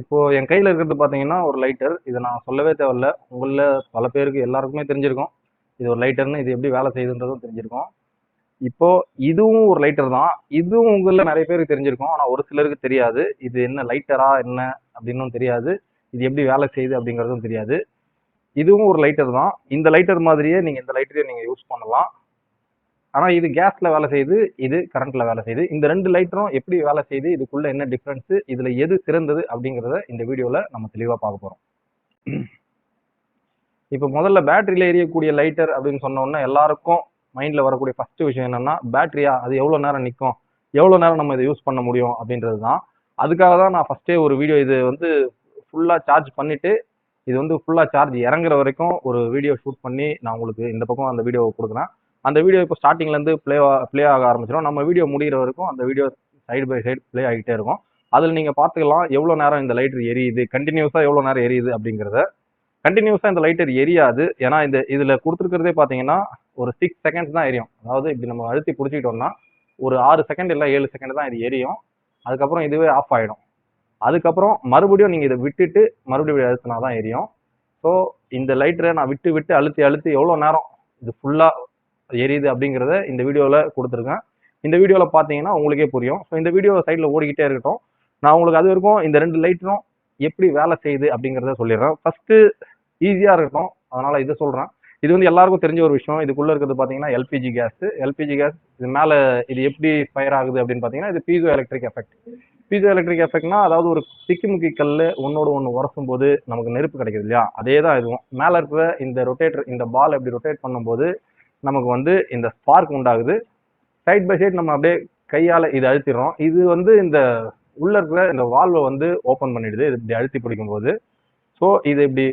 இப்போ என் கையில் இருக்கிறது பார்த்தீங்கன்னா ஒரு லைட்டர் இதை நான் சொல்லவே தேவையில்ல. உங்களில் பல பேருக்கு எல்லாருக்குமே தெரிஞ்சிருக்கும். இது ஒரு லைட்டர்னு இது எப்படி வேலை செய்யுதுன்றதும் தெரிஞ்சிருக்கும். இப்போ இதுவும் ஒரு லைட்டர் தான். இதுவும் உங்களில் நிறைய பேருக்கு தெரிஞ்சிருக்கும். ஆனால் ஒரு சிலருக்கு தெரியாது. இது என்ன லைட்டரா என்ன அப்படின்னும் தெரியாது. இது எப்படி வேலை செய்யுது அப்படிங்கிறதும் தெரியாது. இதுவும் ஒரு லைட்டர் தான். இந்த லைட்டர் மாதிரியே நீங்கள் இந்த லைட்டரையும் நீங்கள் யூஸ் பண்ணலாம். ஆனால் இது கேஸில் வேலை செய்யுது இது கரண்ட்டில் வேலை செய்யுது இந்த ரெண்டு லைட்டரும் எப்படி வேலை செய்யுது இதுக்குள்ள என்ன டிஃப்ரென்ஸு இதில் எது சிறந்தது அப்படிங்கிறத இந்த வீடியோவில் நம்ம தெளிவாக பார்க்க போகிறோம் இப்போ முதல்ல பேட்டரியில் எரியக்கூடிய லைட்டர் அப்படின்னு சொன்ன எல்லாருக்கும் மைண்டில் வரக்கூடிய ஃபர்ஸ்ட் விஷயம் என்னன்னா பேட்டரியா அது எவ்வளோ நேரம் நிற்கும் எவ்வளோ நேரம் நம்ம இதை யூஸ் பண்ண முடியும் அப்படின்றது தான். அதுக்காக தான் நான் ஃபஸ்ட்டே ஒரு வீடியோ இது வந்து ஃபுல்லாக சார்ஜ் பண்ணிவிட்டு இது வந்து ஃபுல்லாக சார்ஜ் இறங்குற வரைக்கும் ஒரு வீடியோ ஷூட் பண்ணி நான் உங்களுக்கு இந்த பக்கம் அந்த வீடியோ கொடுக்குறேன். அந்த வீடியோ இப்போ ஸ்டார்டிங்லேருந்து ப்ளே ப்ளே ஆக ஆரம்பிச்சிடும் நம்ம வீடியோ முடிகிற வரைக்கும் அந்த video side by side play ஆகிட்டே இருக்கும். அதில் நீங்கள் பார்த்துக்கலாம் எவ்வளோ நேரம் இந்த லைட்டர் எரியுது கண்டினியூஸாக எவ்வளோ நேரம் எரியுது அப்படிங்கிறத. கண்டினியூஸாக இந்த லைட்டர் எரியாது. ஏன்னா இந்த இதில் கொடுத்துருக்கிறதே பார்த்தீங்கன்னா ஒரு சிக்ஸ் செகண்ட்ஸ் தான் எரியும். அதாவது இப்படி நம்ம அழுத்தி பிடிச்சிக்கிட்டோம்னா ஒரு ஆறு செகண்ட் இல்லை ஏழு செகண்ட் தான் இது எரியும். அதுக்கப்புறம் இதுவே ஆஃப் ஆகிடும் அதுக்கப்புறம் மறுபடியும் நீங்கள் இதை விட்டுட்டு மறுபடியும் அழுத்தினா தான் எரியும். ஸோ இந்த லைட்டரை நான் விட்டு விட்டு அழுத்தி அழுத்தி எவ்வளோ நேரம் இது ஃபுல்லாக எரியுது அப்படிங்கிறத இந்த வீடியோவில் கொடுத்துருக்கேன். இந்த வீடியோவில் பார்த்தீங்கன்னா உங்களுக்கே புரியும். ஸோ இந்த வீடியோ சைடில் ஓடிக்கிட்டே இருக்கட்டும். நான் உங்களுக்கு அது வரைக்கும் இந்த ரெண்டு லைட்டரும் எப்படி வேலை செய்யுது அப்படிங்கிறத சொல்லிடுறேன். ஃபஸ்ட்டு ஈஸியாக இருக்கட்டும். அதனால் இதை சொல்கிறேன் இது வந்து எல்லாருக்கும் தெரிஞ்ச ஒரு விஷயம். இதுக்குள்ளே இருக்கிறது பார்த்தீங்கன்னா எல்பிஜி கேஸ் எல்பிஜி கேஸ் இது மேலே இது எப்படி ஃபயர் ஆகுது அப்படின்னு பார்த்தீங்கன்னா இது piezo electric effect piezo electric எஃபெக்ட்னா அதாவது ஒரு சிக்கிமுக்கி கல் ஒன்னோட ஒன்று உரசும் போது நமக்கு நெருப்பு கிடைக்குது இல்லையா? அதே தான் இதுவும். மேலே இருக்கிற இந்த ரொட்டேட்டர் இந்த பால் எப்படி ரொட்டேட் பண்ணும்போது நமக்கு வந்து இந்த ஸ்பார்க் உண்டாகுது. சைட் பை சைட் நம்ம அப்படியே கையால் இது அழுத்திடுறோம். இது வந்து இந்த உள்ள இருக்கிற இந்த வால்வை வந்து ஓப்பன் பண்ணிடுது. இது இப்படி அழுத்தி பிடிக்கும் போது ஸோ இது இப்படி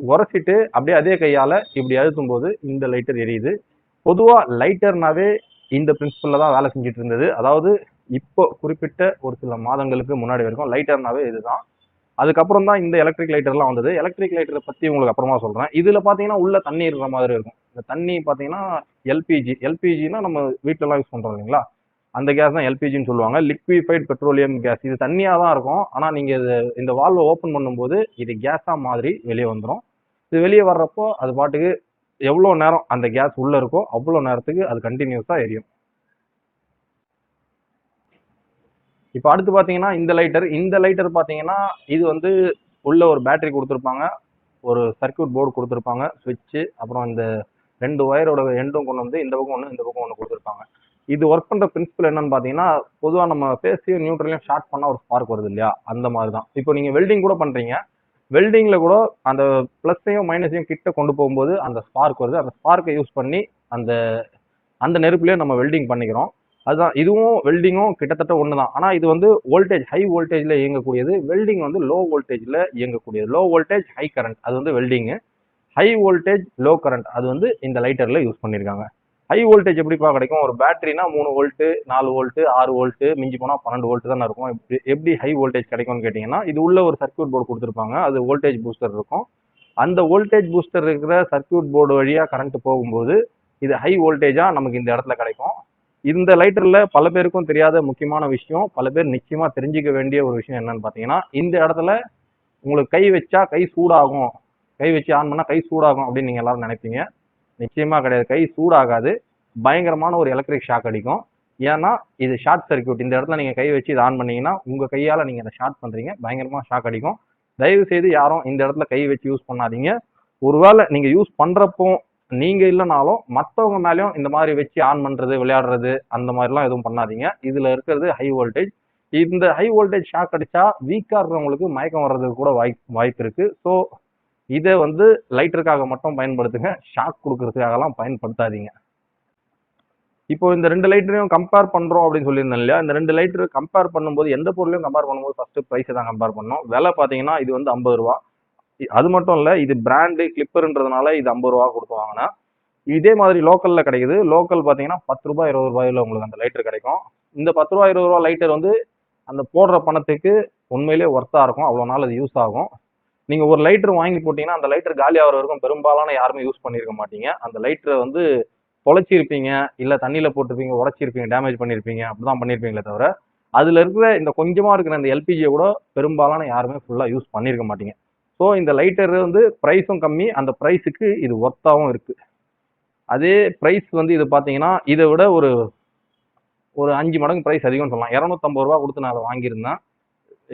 உரசிட்டு அப்படியே அதே கையால் இப்படி அழுத்தும் போது இந்த லைட்டர் எரியுது. பொதுவாக லைட்டர்னாவே இந்த பிரின்சிபலில் தான் வேலை செஞ்சுட்டு இருந்தது. அதாவது இப்போ குறிப்பிட்ட ஒரு சில மாதங்களுக்கு முன்னாடி வரைக்கும் லைட்டர்னாவே இதுதான். அதுக்கப்புறம் தான் இந்த எலக்ட்ரிக் லைட்டர்லாம் வந்தது. எலக்ட்ரிக் லைட்டரை பற்றி உங்களுக்கு அப்புறமா சொல்கிறேன் இதில் பார்த்தீங்கன்னா உள்ள தண்ணி இருக்கிற மாதிரி இருக்கும். இந்த தண்ணி பார்த்தீங்கன்னா எல்பிஜி எல்பிஜினா நம்ம வீட்டிலலாம் யூஸ் பண்ணுறோம் இல்லைங்களா? அந்த கேஸ் தான் எல்பிஜின்னு சொல்லுவாங்க. லிக்விஃபைட் பெட்ரோலியம் கேஸ் இது தண்ணியாக தான் இருக்கும். ஆனால் நீங்கள் இது இந்த வால்வை ஓப்பன் பண்ணும்போது இது கேஸாக மாதிரி வெளியே வந்துடும் இது வெளியே வர்றப்போ அது பாட்டுக்கு எவ்வளோ நேரம் அந்த கேஸ் உள்ளே இருக்கோ அவ்வளோ நேரத்துக்கு அது கண்டினியூஸாக எரியும். இப்போ அடுத்து பார்த்தீங்கன்னா இந்த லைட்டர் இந்த லைட்டர் பார்த்தீங்கன்னா இது வந்து உள்ள ஒரு பேட்டரி கொடுத்துருப்பாங்க. ஒரு சர்க்யூட் போர்டு கொடுத்துருப்பாங்க. சுவிட்சு அப்புறம் இந்த ரெண்டு ஒயரோட எண்டும் கொண்டு வந்து இந்த பக்கம் ஒன்று இந்த பக்கம் ஒன்று கொடுத்துருப்பாங்க. இது ஒர்க் பண்ணுற பிரின்சிபல் என்னன்னு பார்த்தீங்கன்னா பொதுவாக நம்ம பேசியும் நியூட்ரலையும் ஷார்ட் பண்ணால் ஒரு ஸ்பார்க் வருது இல்லையா? அந்த மாதிரி தான் இப்போ நீங்கள் வெல்டிங் கூட பண்ணுறீங்க வெல்டிங்கில் கூட அந்த ப்ளஸ்ஸையும் மைனஸையும் கிட்ட கொண்டு போகும்போது அந்த ஸ்பார்க் வருது. அந்த ஸ்பார்க்கை யூஸ் பண்ணி அந்த அந்த நெருப்புலேயே நம்ம வெல்டிங் பண்ணிக்கிறோம். அதுதான் இதுவும் வெல்டிங்கும் கிட்டத்தட்ட ஒன்று தான் ஆனால் இது வந்து வோல்டேஜ் ஹை வோல்டேஜில் இயங்கக்கூடியது. வெல்டிங் வந்து லோ வோல்டேஜில் இயங்கக்கூடியது. லோ வோல்டேஜ் ஹை கரண்ட் அது வந்து welding high voltage low current அது வந்து இந்த லைட்டரில் யூஸ் பண்ணியிருக்காங்க ஹை வோல்டேஜ் எப்படிப்பா கிடைக்கும்? ஒரு பேட்டரினா மூணு வோல்ட்டு நாலு வோல்ட்டு ஆறு வோல்ட்டு மிஞ்சி போனால் பன்னெண்டு வோல்ட்டு தான் இருக்கும். எப்படி எப்படி ஹை வோல்டேஜ் கிடைக்கும்னு கேட்டிங்கன்னா இது உள்ள ஒரு சர்க்யூட் போர்டு கொடுத்துருப்பாங்க. அது வோல்டேஜ் பூஸ்டர் இருக்கும். அந்த வோல்டேஜ் பூஸ்டர் இருக்கிற சர்க்யூட் போர்டு வழியாக கரண்ட் போகும்போது இது ஹை வோல்டேஜாக நமக்கு இந்த இடத்துல கிடைக்கும். இந்த லைட்டரில் பல பேருக்கும் தெரியாத முக்கியமான விஷயம் பல பேர் நிச்சயமாக தெரிஞ்சுக்க வேண்டிய ஒரு விஷயம் என்னன்னு பார்த்தீங்கன்னா இந்த இடத்துல உங்களுக்கு கை வச்சா கை சூடாகும். கை வச்சு ஆன் பண்ணால் கை சூடாகும் அப்படின்னு நீங்கள் எல்லாரும் நினைப்பீங்க. நிச்சயமாக கிடையாது. கை சூடாகாது. பயங்கரமான ஒரு எலக்ட்ரிக் ஷாக் அடிக்கும். ஏன்னா இது ஷார்ட் சர்க்யூட் இந்த இடத்துல நீங்கள் கை வச்சு இதை ஆன் பண்ணீங்கன்னா உங்கள் கையால் நீங்கள் அதை ஷார்ட் பண்ணுறீங்க பயங்கரமாக ஷாக் அடிக்கும். தயவு செய்து யாரும் இந்த இடத்துல கை வச்சு யூஸ் பண்ணாதீங்க. ஒருவேளை நீங்கள் யூஸ் பண்ணுறப்போ நீங்கள் இல்லைனாலும் மற்றவங்க மேலேயும் இந்த மாதிரி வச்சு ஆன் பண்ணுறது விளையாடுறது அந்த மாதிரிலாம் எதுவும் பண்ணாதீங்க. இதில் இருக்கிறது ஹை வோல்டேஜ் இந்த ஹை வோல்டேஜ் ஷாக் அடித்தா வீக்காக இருக்கிறவங்களுக்கு மயக்கம் வர்றதுக்கு கூட வாய்ப்பு வாய்ப்பு இருக்குது ஸோ இதை வந்து லைட்டருக்காக மட்டும் பயன்படுத்துங்க. ஷாக் கொடுக்கறதுக்காகலாம் பயன்படுத்தாதீங்க. இப்போ இந்த ரெண்டு லைட்டரையும் கம்பேர் பண்ணுறோம் அப்படின்னு சொல்லியிருந்தேன் இல்லையா? இந்த ரெண்டு லைட்டர் கம்பேர் பண்ணும்போது எந்த பொருளையும் கம்பேர் பண்ணும்போது ஃபஸ்ட்டு ப்ரைஸை தான் கம்பேர் பண்ணோம். விலை பார்த்தீங்கன்னா இது வந்து ஐம்பது ரூபா. அது மட்டும் இல்லை இது பிராண்டு கிளிப்பருன்றதுனால இது ஐம்பது ரூபா கொடுத்து வாங்கினேன் இதே மாதிரி லோக்கலில் கிடைக்குது. லோக்கல் பார்த்தீங்கன்னா பத்து ரூபாய் இருபது ரூபாயில் உங்களுக்கு அந்த லைட்டர் கிடைக்கும். இந்த பத்து ரூபா இருபது ரூபா லைட்டர் வந்து அந்த போடுற பணத்துக்கு உண்மையிலேயே ஒர்த்தாக இருக்கும். அவ்வளோ நாள் அது யூஸ் ஆகும். நீங்கள் ஒரு லைட்டர் வாங்கி போட்டிங்கன்னா அந்த லைட்டர் காலி ஆகிற வரைக்கும் பெரும்பாலான யாருமே யூஸ் பண்ணியிருக்க மாட்டீங்க. அந்த லைட்டரை வந்து தொலைச்சிருப்பீங்க இல்லை தண்ணியில் போட்டிருப்பீங்க உடச்சிருப்பீங்க டேமேஜ் பண்ணியிருப்பீங்க அப்படி தான் பண்ணியிருப்பீங்களே தவிர அதில் இருக்கிற இந்த கொஞ்சமாக இருக்கிற இந்த எல்பிஜியை கூட பெரும்பாலான யாருமே ஃபுல்லாக யூஸ் பண்ணியிருக்க மாட்டீங்க. ஸோ இந்த லைட்டர் வந்து ப்ரைஸும் கம்மி அந்த ப்ரைஸுக்கு இது ஒர்த்தாகவும் இருக்குது அதே ப்ரைஸ் வந்து இது பார்த்தீங்கன்னா இதை விட ஒரு ஒரு அஞ்சு மடங்கு ப்ரைஸ் அதிகம்னு சொல்லலாம். இரநூத்தம்பது ரூபா கொடுத்து நான் அதை வாங்கியிருந்தேன்.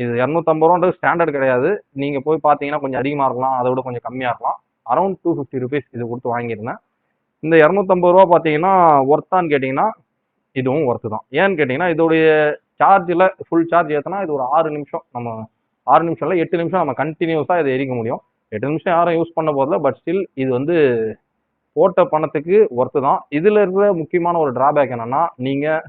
இது இரநூத்தம்பது ரூபான்றது ஸ்டாண்டர்ட் கிடையாது. நீங்கள் போய் பார்த்தீங்கன்னா கொஞ்சம் அதிகமாக இருக்கலாம். அதை விட கொஞ்சம் கம்மியாக இருக்கலாம். அரௌண்ட் டூ ஃபிஃப்டி ருபீஸ் இது கொடுத்து வாங்கியிருந்தேன். இந்த இரநூத்தம்பது ரூபா பார்த்தீங்கன்னா ஒர்த்தான்னு கேட்டிங்கன்னா இதுவும் ஒர்த்து தான். ஏன்னு கேட்டிங்கன்னா இதோடைய சார்ஜில் ஃபுல் சார்ஜ் ஏற்றினா இது ஒரு ஆறு நிமிஷம். நம்ம ஆறு நிமிஷம் இல்லை எட்டு நிமிஷம் நம்ம கண்டினியூஸாக இதை எரிக்க முடியும். எட்டு நிமிஷம் யாரும் யூஸ் பண்ண போதில்ல பட் ஸ்டில் இது வந்து போட்ட பணத்துக்கு ஒர்த்து தான். இதில் இருக்கிற முக்கியமான ஒரு டிராபேக் என்னென்னா நீங்கள்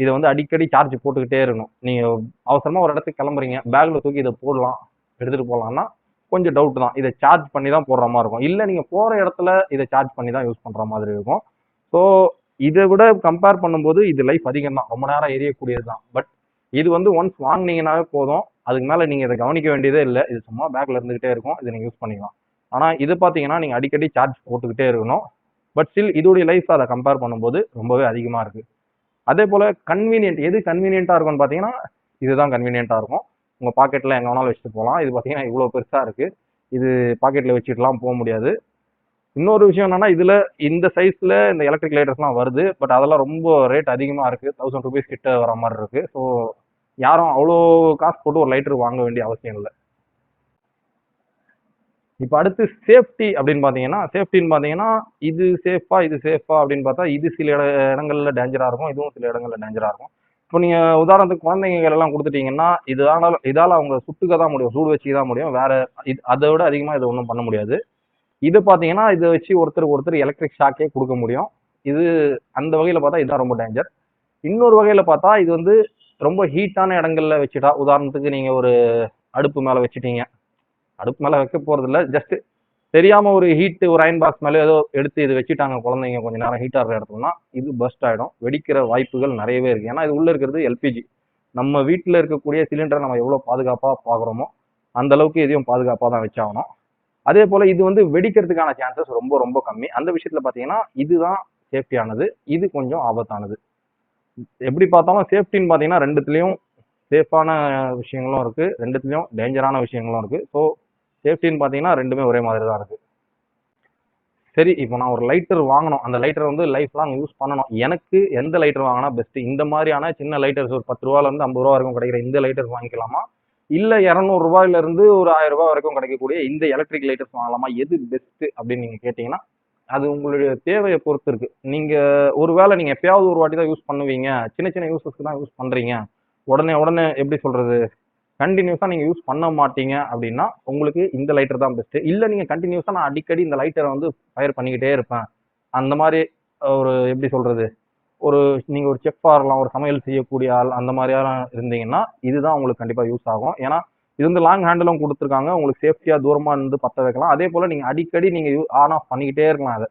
இதை வந்து அடிக்கடி சார்ஜ் போட்டுக்கிட்டே இருக்கணும். நீங்கள் அவசரமாக ஒரு இடத்துக்கு கிளம்புறீங்க பேக்கில் தூக்கி இதை போடலாம் எடுத்துகிட்டு போகலான்னா கொஞ்சம் டவுட் தான். இதை சார்ஜ் பண்ணி தான் போடுற மாதிரி இருக்கும். இல்லை நீங்கள் போகிற இடத்துல இதை சார்ஜ் பண்ணி தான் யூஸ் பண்ணுற மாதிரி இருக்கும். ஸோ இதை விட கம்பேர் பண்ணும்போது இது லைஃப் அதிகம் தான். ரொம்ப நேரம் எரியக்கூடியது தான். பட் இது வந்து ஒன்ஸ் வாங்கினீங்கனாவே போதும். அதுக்கு மேலே நீங்கள் இதை கவனிக்க வேண்டியதே இல்லை. இது சும்மா பேக்கில் இருந்துகிட்டே இருக்கும். இதை நீங்கள் யூஸ் பண்ணிக்கலாம். ஆனால் இது பார்த்தீங்கன்னா நீங்கள் அடிக்கடி சார்ஜ் போட்டுக்கிட்டே இருக்கணும். பட் ஸ்டில் இதோடைய லைஃப் அதை கம்பேர் பண்ணும்போது ரொம்பவே அதிகமாக இருக்குது அதே போல் கன்வீனியன்ட் எது கன்வீனியண்ட்டாக இருக்கும்னு பார்த்தீங்கன்னா இதுதான் கன்வீனியண்ட்டாக இருக்கும். உங்கள் பாக்கெட்டில் எங்கே வேணாலும் வச்சுட்டு போகலாம் இது பார்த்தீங்கன்னா இவ்வளோ பெருசாக இருக்குது இது பாக்கெட்டில் வச்சுட்டுலாம் போக முடியாது. இன்னொரு விஷயம் என்னன்னா இதில் இந்த சைஸில் இந்த எலக்ட்ரிக் லைட்டர்ஸ்லாம் வருது. பட் அதெல்லாம் ரொம்ப ரேட் அதிகமாக இருக்குது தௌசண்ட் ருபீஸ் கிட்ட வர மாதிரி இருக்குது ஸோ யாரும் அவ்வளோ காசு போட்டு ஒரு லைட்டர் வாங்க வேண்டிய அவசியம் இல்லை. இப்போ அடுத்து சேஃப்டி அப்படின்னு பார்த்தீங்கன்னா சேஃப்டின்னு பார்த்தீங்கன்னா இது சேஃபா இது சேஃபா அப்படின்னு பார்த்தா இது சில இட இடங்கள்ல டேஞ்சராக இருக்கும் இதுவும் சில இடங்கள்ல டேஞ்சராக இருக்கும். இப்போ நீங்கள் உதாரணத்துக்கு குழந்தைங்க எல்லாம் கொடுத்துட்டீங்கன்னா இதனால இதால் அவங்க சுட்டுக்க தான் முடியும் சூடு வச்சுக்க தான் முடியும் வேற இது அதை விட அதிகமாக இதை ஒன்றும் பண்ண முடியாது. இது பார்த்தீங்கன்னா இதை வச்சு ஒருத்தருக்கு ஒருத்தர் எலக்ட்ரிக் ஷாக்கே கொடுக்க முடியும். இது அந்த வகையில் பார்த்தா இதுதான் ரொம்ப டேஞ்சர் இன்னொரு வகையில் பார்த்தா இது வந்து ரொம்ப ஹீட்டான இடங்கள்ல வச்சுட்டா உதாரணத்துக்கு நீங்கள் ஒரு அடுப்பு மேலே வச்சுட்டீங்க. அடுப்பு மேலே வைக்க போகிறதில்ல ஜஸ்ட் தெரியாமல் ஒரு ஹீட்டு ஒரு அயன் பாக்ஸ் மேலே ஏதோ எடுத்து இது வச்சுட்டாங்க குழந்தைங்க கொஞ்சம் நேரம் ஹீட்டாக இருக்கிற இடத்துலனா இது பஸ்ட் ஆகிடும் வெடிக்கிற வாய்ப்புகள் நிறையவே இருக்குது ஏன்னா இது உள்ளே இருக்கிறது எல்பிஜி நம்ம வீட்டில் இருக்கக்கூடிய சிலிண்டரை நம்ம எவ்வளோ பாதுகாப்பாக பார்க்குறோமோ அந்த அளவுக்கு இதையும் பாதுகாப்பாக தான் வச்சாகணும். அதே போல் இது வந்து வெடிக்கிறதுக்கான சான்சஸ் ரொம்ப ரொம்ப கம்மி. அந்த விஷயத்தில் பார்த்தீங்கன்னா இதுதான் சேஃப்டியானது இது கொஞ்சம் ஆபத்தானது. எப்படி பார்த்தாலும் சேஃப்டின்னு பார்த்தீங்கன்னா ரெண்டுத்துலேயும் சேஃபான விஷயங்களும் இருக்குது ரெண்டுத்துலேயும் டேஞ்சரான விஷயங்களும் இருக்குது ஸோ சேஃப்டின்னு பார்த்தீங்கன்னா ரெண்டுமே ஒரே மாதிரி தான் இருக்குது சரி இப்போ நான் ஒரு லைட்டர் வாங்கணும். அந்த லைட்டர் வந்து லைஃப் லாங் யூஸ் பண்ணணும். எனக்கு எந்த லைட்டர் வாங்கினா பெஸ்ட்டு இந்த மாதிரியான சின்ன லைட்டர்ஸ் ஒரு பத்து ரூபாலேருந்து ஐம்பது ரூபா வரைக்கும் கிடைக்கிற இந்த லைட்டர்ஸ் வாங்கிக்கலாமா? இல்லை இரநூறுபாயிலேருந்து ஒரு ஆயிரம் ரூபாய் வரைக்கும் கிடைக்கக்கூடிய இந்த எலக்ட்ரிக் லைட்டர்ஸ் வாங்கலாமா? எது பெஸ்ட்டு அப்படின்னு நீங்கள் கேட்டிங்கன்னா அது உங்களுடைய தேவையை பொறுத்து இருக்குது நீங்கள் ஒரு வேளை நீங்கள் எப்பயாவது ஒரு வாட்டி தான் யூஸ் பண்ணுவீங்க. சின்ன சின்ன யூஸஸ்க்கு தான் யூஸ் பண்ணுறீங்க உடனே உடனே எப்படி சொல்கிறது கண்டினியூஸாக நீங்கள் யூஸ் பண்ண மாட்டீங்க அப்படின்னா உங்களுக்கு இந்த லைட்டர் தான் பெஸ்ட்டு இல்லை நீங்கள் கண்டினியூஸாக நான் அடிக்கடி இந்த லைட்டரை வந்து ஃபயர் பண்ணிக்கிட்டே இருப்பேன். அந்த மாதிரி ஒரு எப்படி சொல்கிறது ஒரு நீங்கள் ஒரு செஃப்பாக இருக்கலாம் ஒரு சமையல் செய்யக்கூடிய ஆள் அந்த மாதிரியான இருந்தீங்கன்னா இதுதான் உங்களுக்கு கண்டிப்பாக யூஸ் ஆகும். ஏன்னா இது வந்து லாங் ஹேண்டிலும் கொடுத்துருக்காங்க. உங்களுக்கு சேஃப்டியாக தூரமாக இருந்து பற்ற வைக்கலாம். அதே போல் நீங்கள் அடிக்கடி நீங்கள் யூ ஆன் ஆஃப் பண்ணிக்கிட்டே இருக்கலாம் அதை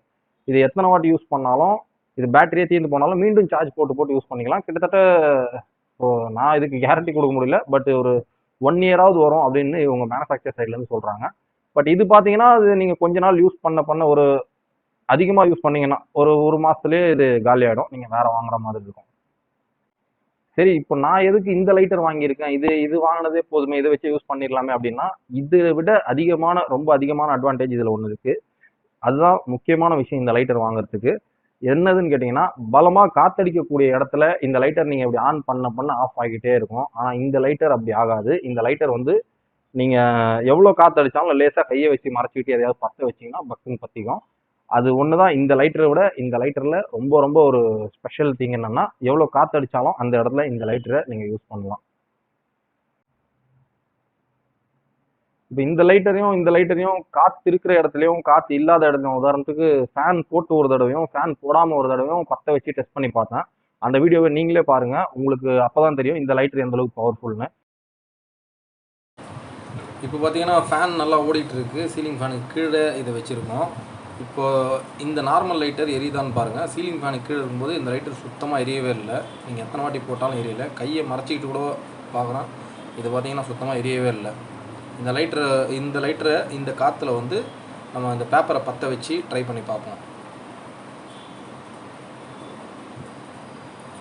இது எத்தனை வாட்டி யூஸ் பண்ணாலும் இது பேட்டரியே தீர்ந்து போனாலும் மீண்டும் சார்ஜ் போட்டு போட்டு யூஸ் பண்ணிக்கலாம். கிட்டத்தட்ட ஸோ நான் இதுக்கு கேரண்டி கொடுக்க முடியல. பட் ஒரு ஒன் இயராவது வரும் அப்படின்னு இவங்க மேனுஃபேக்சர் சைட்லேருந்து சொல்கிறாங்க பட் இது பார்த்தீங்கன்னா அது நீங்கள் கொஞ்ச நாள் யூஸ் பண்ண பண்ண ஒரு அதிகமாக யூஸ் பண்ணீங்கன்னா ஒரு ஒரு மாதத்துலேயே இது காலி ஆகிடும் நீங்கள் வேறு வாங்குற மாதிரி இருக்கும். சரி இப்போ நான் எதுக்கு இந்த லைட்டர் வாங்கியிருக்கேன்? இது இது வாங்கினதே போதுமே இதை வச்சு யூஸ் பண்ணிடலாமே அப்படின்னா இதை விட அதிகமான ரொம்ப அதிகமான அட்வான்டேஜ் இதில் ஒன்று இருக்குது அதுதான் முக்கியமான விஷயம் இந்த லைட்டர் வாங்குறதுக்கு. என்னதுன்னு கேட்டிங்கன்னா பலமாக காத்தடிக்கக்கூடிய இடத்துல இந்த லைட்டர் நீங்கள் இப்படி ஆன் பண்ண பண்ண ஆஃப் ஆகிக்கிட்டே இருக்கும். ஆனால் இந்த லைட்டர் அப்படி ஆகாது. இந்த லைட்டர் வந்து நீங்கள் எவ்வளோ காத்தடிச்சாலும் லேசாக கையை வச்சு மறைச்சிக்கிட்டு எதையாவது பற்ற வச்சிங்கன்னா பக்குன்னு பற்றிக்கும் அது ஒன்று தான் இந்த லைட்டரை விட இந்த லைட்டரில் ரொம்ப ரொம்ப ஒரு ஸ்பெஷல் திங் என்னன்னா எவ்வளோ காத்தடிச்சாலும் அந்த இடத்துல இந்த லைட்டரை நீங்கள் யூஸ் பண்ணலாம். இப்போ இந்த லைட்டரையும் இந்த லைட்டரையும் காற்று இருக்கிற இடத்துலையும் காற்று இல்லாத இடத்துலையும் உதாரணத்துக்கு ஃபேன் போட்டு ஒரு தடவையும் ஃபேன் போடாமல் ஒரு தடவையும் பற்ற வச்சு டெஸ்ட் பண்ணி பார்த்தேன். அந்த வீடியோவை நீங்களே பாருங்கள் உங்களுக்கு அப்போ தான் தெரியும் இந்த லைட்டர் எந்த அளவுக்கு பவர்ஃபுல்னு இப்போ பார்த்தீங்கன்னா ஃபேன் நல்லா ஓடிட்டுருக்கு. சீலிங் ஃபேனுக்கு கீழே இதை வச்சுருக்கோம். இப்போ இந்த நார்மல் லைட்டர் எரியுதான்னு பாருங்கள் சீலிங் ஃபேனுக்கு கீழே இருக்கும்போது இந்த லைட்டர் சுத்தமாக எரியவே இல்லை. நீங்கள் எத்தனை வாட்டி போட்டாலும் எரியலை. கையை மறைச்சிக்கிட்டு கூட பார்க்குறேன் இது பார்த்தீங்கன்னா சுத்தமாக எரியவே இல்லை. இந்த லைட்டரை இந்த லைட்டரை இந்த காற்றுல வந்து நம்ம இந்த பேப்பரை பற்ற வச்சு ட்ரை பண்ணி பார்ப்போம்.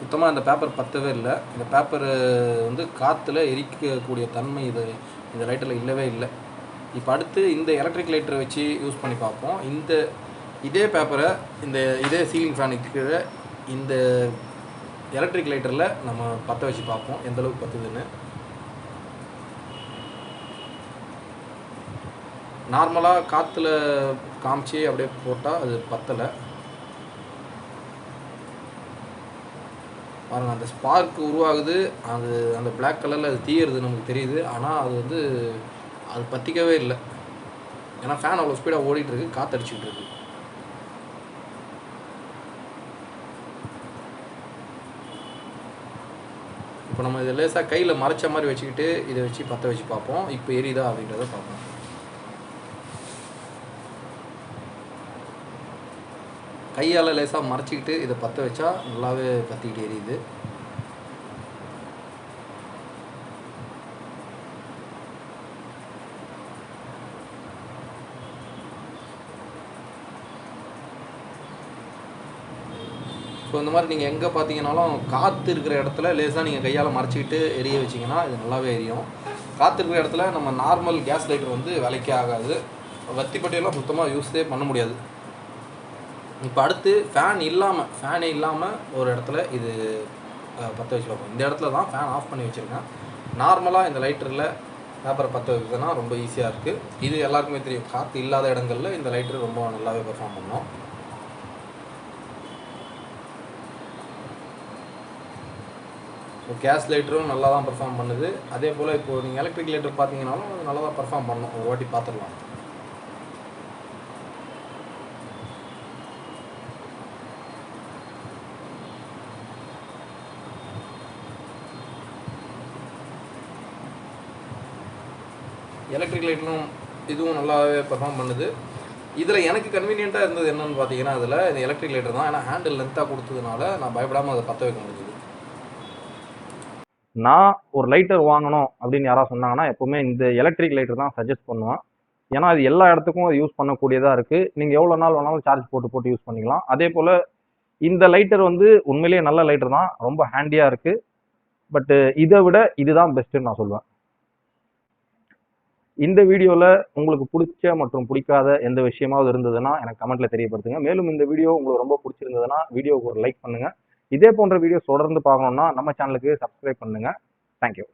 சுத்தமாக இந்த பேப்பர் பற்றவே இல்லை. இந்த பேப்பர் வந்து காற்றுல எரிக்கக்கூடிய தன்மை இது இந்த லைட்டரில் இல்லவே இல்லை. இப்போ அடுத்து இந்த எலக்ட்ரிக் லைட்டரை வச்சு யூஸ் பண்ணி பார்ப்போம். இந்த இதே பேப்பரை இந்த இதே சீலிங் ஃபேனுக்கு கீழே இந்த எலக்ட்ரிக் லைட்டரில் நம்ம பற்ற வச்சு பார்ப்போம். எந்தளவுக்கு பற்றுதுன்னு நார்மலாக காற்றுல காமிச்சு அப்படியே போட்டால் அது பத்தலை. பாருங்கள் அந்த ஸ்பார்க் உருவாகுது. அது அந்த பிளாக் கலரில் அது தீயறது நமக்கு தெரியுது. ஆனால் அது வந்து அது பற்றிக்கவே இல்லை. ஏன்னா ஃபேன் அவ்வளோ ஸ்பீடாக ஓடிட்டுருக்கு காற்றடிச்சிக்கிட்டு காற்று இருக்கு இப்போ நம்ம இதை லேசாக கையில் மறைச்ச மாதிரி வச்சுக்கிட்டு இதை வச்சு பற்ற வச்சு பார்ப்போம். இப்போ எரியுதா அப்படின்றத பார்ப்போம். கையால் லேசாக மறைச்சிக்கிட்டு இதை பற்ற வச்சா நல்லாவே பற்றிக்கிட்டு எரியுது. ஸோ இந்த மாதிரி நீங்கள் எங்கே பார்த்தீங்கனாலும் காற்று இருக்கிற இடத்துல லேசாக நீங்கள் கையால் மறைச்சிக்கிட்டு எரிய வச்சிங்கன்னா இது நல்லாவே எரியும். காற்று இருக்கிற இடத்துல நம்ம நார்மல் கேஸ் லைட்டர் வந்து வேலைக்கே ஆகாது. வத்திப்பட்டியெல்லாம் சுத்தமாக யூஸே பண்ண முடியாது. இப்போ அடுத்து ஃபேன் இல்லாமல் ஃபேனே இல்லாமல் ஒரு இடத்துல இது பற்ற வச்சு பார்ப்போம். இந்த இடத்துல தான் ஃபேன் ஆஃப் பண்ணி வச்சுருக்கேன். நார்மலாக இந்த லைட்டரில் பேப்பரை பற்ற வைக்கிறதுனா ரொம்ப ஈஸியாக இருக்குது இது எல்லாருக்குமே தெரியும். காற்று இல்லாத இடங்களில் இந்த லைட்டர் ரொம்ப நல்லாவே பெர்ஃபார்ம் பண்ணும். இப்போ கேஸ் லைட்டரும் நல்லா தான் பெர்ஃபார்ம் பண்ணுது. அதே போல் இப்போ நீங்கள் எலக்ட்ரிக் லைட்டர் பார்த்தீங்கன்னாலும் நல்லா தான் பெர்ஃபார்ம் பண்ணும். ஒரு வாட்டி பார்த்துடலாம். எலக்ட்ரிக் லைட்டும் இதுவும் நல்லாவே பெர்ஃபார்ம் பண்ணுது. இதில் எனக்கு கன்வீனியண்ட்டாக இருந்தது என்னென்னு பார்த்தீங்கன்னா அதில் இந்த எலக்ட்ரிக் லைட்டர் தான். ஏன்னா ஹேண்டில் லென்த்தாக கொடுத்ததுனால நான் பயப்படாமல் அதை பற்ற வைக்க முடியுது நான் ஒரு லைட்டர் வாங்கணும் அப்படின்னு யாராவது சொன்னாங்கன்னா எப்போவுமே இந்த எலக்ட்ரிக் லைட்டர் தான் சஜஸ்ட் பண்ணுவேன். ஏன்னா அது எல்லா இடத்துக்கும் அது யூஸ் பண்ணக்கூடியதாக இருக்குது நீங்கள் எவ்வளோ நாள் வேணாலும் சார்ஜ் போட்டு போட்டு யூஸ் பண்ணிக்கலாம். அதே போல் இந்த லைட்டர் வந்து உண்மையிலேயே நல்ல லைட்டர் தான். ரொம்ப ஹேண்டியாக இருக்குது பட்டு இதை விட இதுதான் பெஸ்ட்டுன்னு நான் சொல்லுவேன் இந்த வீடியோவில் உங்களுக்கு பிடிச்ச மற்றும் பிடிக்காத எந்த விஷயமாவது இருந்ததுன்னா எனக்கு கமெண்ட்ல தெரியப்படுத்துங்க. மேலும் இந்த வீடியோ உங்களுக்கு ரொம்ப பிடிச்சிருந்ததுன்னா வீடியோவுக்கு ஒரு லைக் பண்ணுங்க. இதே போன்ற வீடியோஸ் தொடர்ந்து பார்க்கணுன்னா நம்ம சேனலுக்கு சப்ஸ்கிரைப் பண்ணுங்க. தேங்க்யூ